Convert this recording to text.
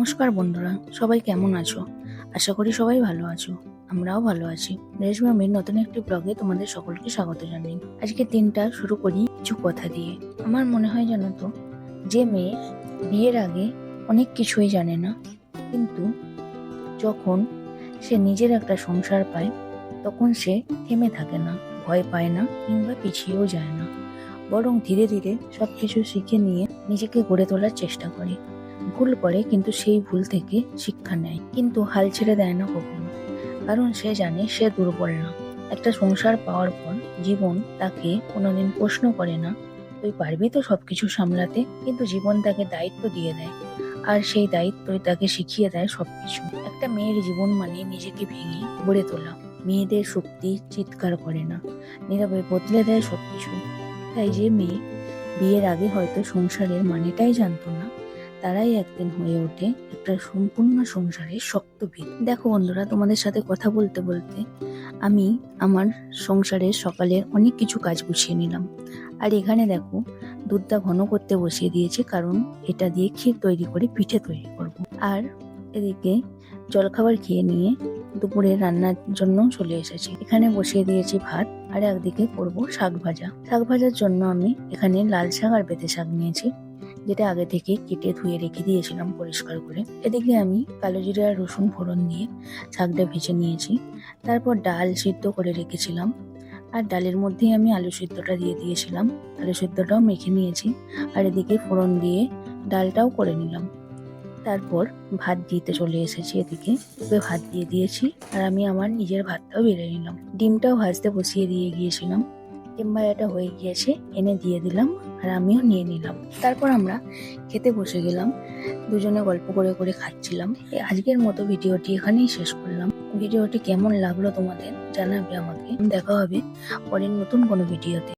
নমস্কার বন্ধুরা, সবাই কেমন আছো? আশা করি সবাই ভালো আছো, আমরাও ভালো আছি। রেশমা মেয়ের নতুন একটি ব্লগে তোমাদের সকলকে স্বাগত জানাই। আজকে দিনটা শুরু করি কিছু কথা দিয়ে। আমার মনে হয় জানো তো, যে মেয়ে বিয়ের আগে অনেক কিছুই জানে না, কিন্তু যখন সে নিজের একটা সংসার পায়, তখন সে থেমে থাকে না, ভয় পায় না, কিংবা পিছিয়েও যায় না। বরং ধীরে ধীরে সবকিছু শিখে নিয়ে নিজেকে গড়ে তোলার চেষ্টা করে। ভুল করে কিন্তু সেই ভুল থেকে শিক্ষা নেয়। কিন্তু হাল ছেড়ে দেয় না কখনো। কারণ সে জানে সে দুর্বল না। একটা সংসার পাওয়ার পর জীবন তাকে কোনোদিন প্রশ্ন করে না, তুই পারবি তো সবকিছু সামলাতে? কিন্তু জীবন তাকে দায়িত্ব দিয়ে দেয়। আর সেই দায়িত্বই তাকে শিখিয়ে দেয় সবকিছু। একটা মেয়ের জীবন মানে নিজেকে ভেঙে গড়ে তোলা। মেয়েদের শক্তি চিৎকার করে না। নীরবে বদলে দেয় সবকিছু। তাই যে মেয়ে বিয়ের আগে হয়তো সংসারের মানেটাই জানতো না তারাই একদিন হয়ে ওঠে একটা সম্পূর্ণ সংসারের শক্ত ভিত দেখো বন্ধুরা, তোমাদের সাথে কথা বলতে বলতে আমি আমার সংসারের সকালের অনেক কিছু কাজ গুছিয়ে নিলাম। আর এখানে দেখো, দুধটা ঘন করতে বসিয়ে দিয়েছি কারণ এটা দিয়ে ক্ষীর তৈরি করে পিঠে তৈরি করব। আর এদিকে জলখাবার খেয়ে নিয়ে দুপুরে রান্নার জন্য চলে এসেছি। এখানে বসিয়ে দিয়েছি ভাত আর একদিকে করব শাক ভাজা। শাক ভাজার জন্য আমি এখানে লাল শাক আর বেতে শাক নিয়েছি। যেটা আগে থেকে কেটে ধুয়ে রেখে দিয়েছিলাম পরিষ্কার করে। এদিকে আমি কালো জিরে আর রসুন ফোড়ন দিয়ে শাকটা ভেজে নিয়েছি। তারপর ডাল সিদ্ধ করে রেখেছিলাম। আর ডালের মধ্যেই আমি আলু সিদ্ধটা দিয়ে দিয়েছিলাম। আলু সিদ্ধটাও মেখে নিয়েছি। আর এদিকে ফোড়ন দিয়ে ডালটাও করে নিলাম। তারপর ভাত দিতে চলে এসেছি এদিকে। ভাত দিয়ে দিয়েছি। আর আমি আমার নিজের ভাতটাও বেড়ে নিলাম। ডিমটাও ভাজতে বসিয়ে দিয়ে গিয়েছিলাম। এটা হয়ে গিয়েছে। এনে দিয়ে দিলাম। আর আমিও নিয়ে নিলাম। তারপর আমরা খেতে বসে গেলাম। দুজনে গল্প করে করে খাচ্ছিলাম। আজকের মতো ভিডিওটি এখানেই শেষ করলাম। ভিডিওটি কেমন লাগল তোমাদের জানাবে আমাকে। দেখা হবে পরের নতুন কোনো ভিডিওতে।